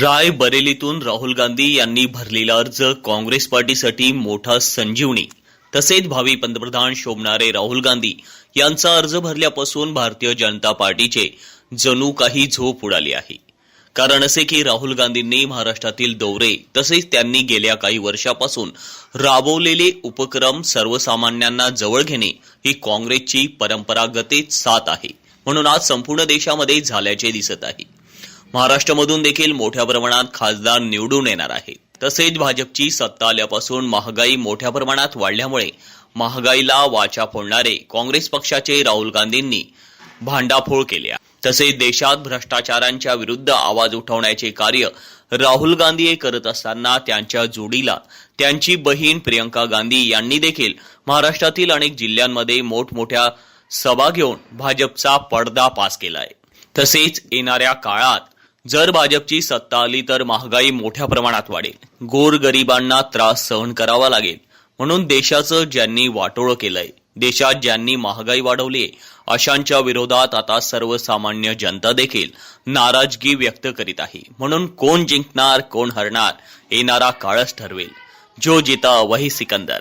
राय बरेलीतून राहुल गांधी यांनी भरलेला अर्ज काँग्रेस पार्टीसाठी मोठा संजीवनी. तसेच भावी पंतप्रधान शोभणारे राहुल गांधी यांचा अर्ज भरल्यापासून भारतीय जनता पार्टीचे जणू काही झोप उडाली आहे. कारण असे की राहुल गांधींनी महाराष्ट्रातील दौरे तसेच त्यांनी गेल्या काही वर्षापासून राबवलेले उपक्रम सर्वसामान्यांना जवळ घेणे ही काँग्रेसची परंपरागत साथ आहे. म्हणून आज संपूर्ण देशामध्ये झाल्याचे दिसत आहे. महाराष्ट्रामधून देखील मोठ्या प्रमाणात खासदार निवडून येणार आहेत तसेच भाजपची सत्ता आल्यापासून महागाई मोठ्या प्रमाणात वाढल्यामुळे महागाईला वाचा फोडणारे काँग्रेस पक्षाचे राहुल गांधींनी भांडाफोड केले तसेच देशात भ्रष्टाचारांच्या विरुद्ध आवाज उठवण्याचे कार्य राहुल गांधी हे करत असताना त्यांच्या जोडीला त्यांची बहीण प्रियंका गांधी यांनी देखील महाराष्ट्रातील अनेक जिल्ह्यांमध्ये मोठमोठ्या सभा घेऊन भाजपचा पडदा पास केलाय. तसेच येणाऱ्या काळात जर भाजपची सत्ता आली तर महागाई मोठ्या प्रमाणात वाढेल. गोरगरिबांना त्रास सहन करावा लागेल. म्हणून देशाचं ज्यांनी वाटोळं केलंय देशात ज्यांनी महागाई वाढवली अशांच्या विरोधात आता सर्वसामान्य जनता देखील नाराजगी व्यक्त करीत आहे. म्हणून कोण जिंकणार कोण हरणार येणारा काळच ठरवेल. जो जिता वही सिकंदर.